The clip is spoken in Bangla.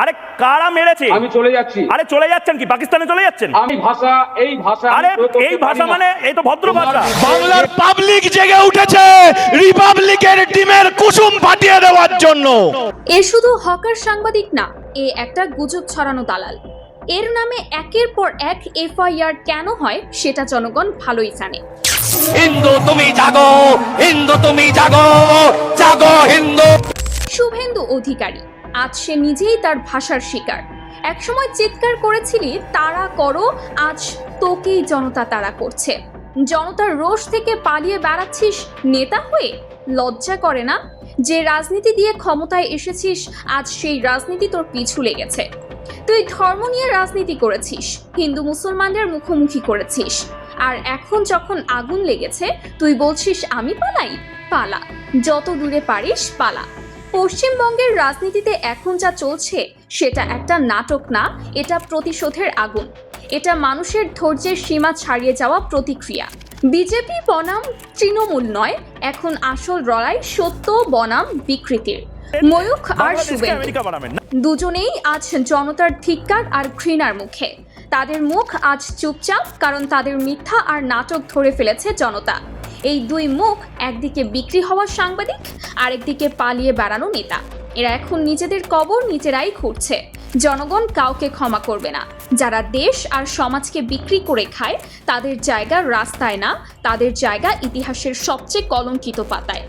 আরে কারা মেরেছে? আমি চলে যাচ্ছি। আরে চলে যাচ্ছেন কি? পাকিস্তানে চলে যাচ্ছেন? আমি ভাষা এই ভাষা আরে এই ভাষা মানে এই তো ভদ্র ভাষা। বাংলার পাবলিক জেগে উঠেছে রিপাবলিকের টিমের কুসুম ফাটিয়ে দেওয়ার জন্য। এ শুধু হকার সাংবাদিক না এ একটা গুজব ছড়ানো দালাল। এর নামে একের পর এক এফআইআর কেন হয় সেটা জনগণ ভালোই জানে। হিন্দু তুমি জাগো। হিন্দু তুমি জাগো। জাগো হিন্দু। শুভেন্দু অধিকারী। আজ সে নিজেই তার ভাষার শিকার। একসময় চিৎকার করেছিলি তারা করো, আজ তোকেই জনতা তারা করছে। জনতার রোষ থেকে পালিয়ে বেড়াচ্ছিস নেতা হয়ে? লজ্জা করে না? যে রাজনীতি দিয়ে ক্ষমতায় এসেছিস, আজ সেই রাজনীতি তোর পিছু লেগেছে। তুই ধর্ম নিয়ে রাজনীতি করেছিস, হিন্দু মুসলমানদের মুখোমুখি করেছিস। আর এখন যখন আগুন লেগেছে, তুই বলছিস, আমি পালাই? পালা। যত দূরে পারিস, পালা। পশ্চিমবঙ্গের রাজনীতিতে এখন যা চলছে সেটা একটা নাটক না এটা প্রতিশোধের আগুন। এটা মানুষের ধৈর্যের সীমা ছাড়িয়ে যাওয়া প্রতিক্রিয়া। বিজেপি বনাম তৃণমূল নয় এখন আসল লড়াই সত্য বনাম বিকৃতির। ময়ূখ আর না। দুজনেই আজ জনতার ধিক্কার আর ঘৃণার মুখে। তাদের মুখ আজ চুপচাপ কারণ তাদের মিথ্যা আর নাটক ধরে ফেলেছে জনতা। এই দুই মুখ একদিকে বিক্রি হওয়ার সাংবাদিক, আরেকদিকে পালিয়ে বেড়ানো নেতা। এরা এখন নিজেদের কবর নিজেরাই খুঁড়ছে। জনগণ কাউকে ক্ষমা করবে না। যারা দেশ আর সমাজকে বিক্রি করে খায়, তাদের জায়গা রাস্তায় না, তাদের জায়গা ইতিহাসের সবচেয়ে কলঙ্কিত পাতায়।